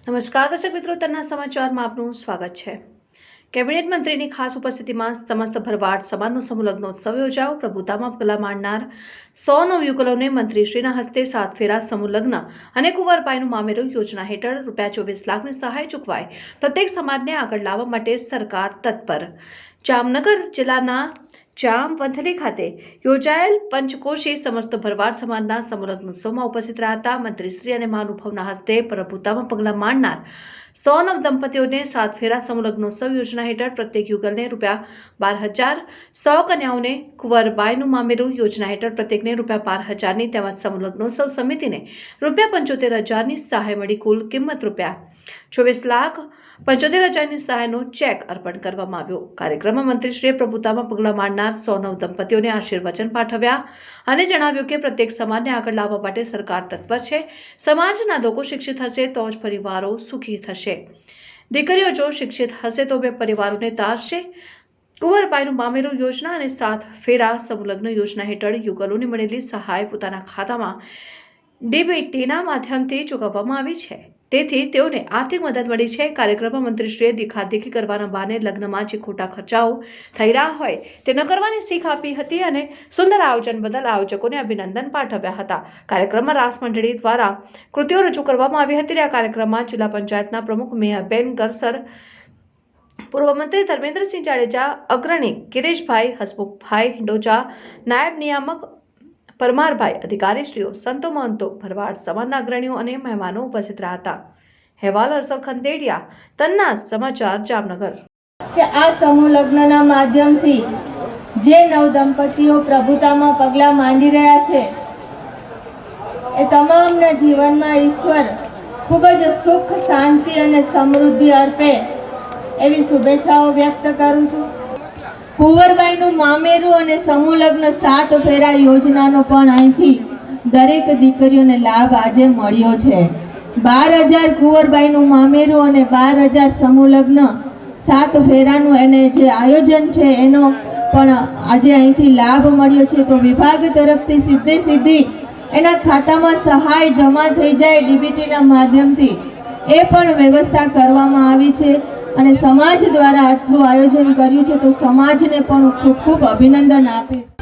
નમસ્કાર, દર્શક મિત્રો તના સમાચારમાં આપનું સ્વાગત છે. કેબિનેટ મંત્રીની ખાસ ઉપસ્થિતિમાં સમસ્ત ભરવાડ સમાજનો સમૂહ લગ્નોત્સવ યોજાયો. પ્રભુતામાં પગલાં માંડનાર સો નવયુગલોને મંત્રીશ્રીના હસ્તે સાત ફેરા સમૂહ લગ્ન અને કુંવરપાઈનું મામેરું યોજના હેઠળ રૂપિયા ચોવીસ લાખની સહાય ચૂકવાય પ્રત્યેક સમાજને આગળ લાવવા માટે સરકાર તત્પર. જામનગર જિલ્લાના જામ વંથલી ખાતે યોજાયેલ પંચકોશી સમસ્ત ભરવાડ સમાજના સમૂહલગ્ન ઉત્સવમાં ઉપસ્થિત રહ્યા હતા. મંત્રીશ્રી અને મહાનુભાવના હસ્તે પ્રભુતામાં પગલાં માંડનાર સો નવ દંપતીઓને સાત ફેરા સમૂહલગ્નોત્સવ યોજના હેઠળ પ્રત્યેક યુગલને રૂપિયા બાર હજાર સો કન્યાઓને કુંવરબાઈનું મામેરું યોજના હેઠળ પ્રત્યેકને રૂપિયા બાર હજારની તેમજ સમૂહલગ્નોત્સવ સમિતિને રૂપિયા પંચોતેર હજારની સહાય મળી કુલ કિંમત રૂપિયા ચોવીસ લાખ પંચોતેર હજારની સહાયનો ચેક અર્પણ કરવામાં આવ્યો. કાર્યક્રમમાં મંત્રીશ્રીએ પ્રભુતામાં પગલાં માંડનાર સો નવ દંપતીઓને આશીર્વચન પાઠવ્યા અને જણાવ્યું કે પ્રત્યેક સમાજને આગળ લાવવા માટે સરકાર તત્પર છે. સમાજના લોકો શિક્ષિત હશે તો જ પરિવારો સુખી થશે. દીકરીઓ જો શિક્ષિત હશે તો બે પરિવારોને તારશે. કુંવરબાઈનું મામેરું યોજના અને સાત ફેરા સંલગ્ન યોજના હેઠળ યુગલોને મળેલી સહાય પોતાના ખાતામાં ડીબીટીના માધ્યમથી ચૂકવવામાં આવી છે. તેથી તેઓને આર્થિક મદદ મળી છે. કાર્યક્રમમાં મંત્રીશ્રીએ દેખાદેખી કરવાના બાને લગ્નમાં જે ખોટા ખર્ચાઓ થઈ રહ્યા હોય તે ન કરવાની શીખ આપી હતી અને સુંદર આયોજન બદલ આયોજકોને અભિનંદન પાઠવ્યા હતા. કાર્યક્રમમાં રાસ મંડળી દ્વારા કૃતિઓ રજૂ કરવામાં આવી હતી આ કાર્યક્રમમાં જિલ્લા પંચાયતના પ્રમુખ મેહરબેન ગરસર, પૂર્વ મંત્રી ધર્મેન્દ્રસિંહ જાડેજા, અગ્રણી ગિરીશભાઈ હસમુખભાઈ હિંડોજા નાયબ નિયામક પરમારભાઈ અધિકારીશ્રીઓ, સંતો મહંતો, ભરવાડ સમાજના અગ્રણીઓ અને મહેમાનો ઉપસ્થિત રહ્યા હતા. હેવાલ હર્ષલ ખંદેડિયા, તન્ના સમાચાર, જામનગર. કે આ સમૂહ લગ્નના માધ્યમથી જે નવ દંપતીઓ પ્રભુતામાં પગલાં માંડી રહ્યા છે, એ તમામના જીવનમાં ઈશ્વર ખૂબ જ સુખ, શાંતિ અને સમૃદ્ધિ અર્પે એવી શુભેચ્છાઓ વ્યક્ત કરું છું. કુંવરબાઈનું મામેરું અને સમૂહ લગ્ન સાત ફેરા યોજનાનો પણ અહીંથી દરેક દીકરીઓને લાભ આજે મળ્યો છે. બાર હજાર કુંવરબાઈનું મામેરું અને બાર હજાર સમૂહ લગ્ન સાત ફેરાનું એને જે આયોજન છે એનો પણ આજે અહીંથી લાભ મળ્યો છે. તો વિભાગ તરફથી સીધે સીધી એના ખાતામાં સહાય જમા થઈ જાય ડીબીટીના માધ્યમથી. એ પણ વ્યવસ્થા કરવામાં આવી છે. અને સમાજ દ્વારા આટલું આયોજન કર્યું છે તો સમાજને પણ ખૂબ ખૂબ અભિનંદન આપીશ.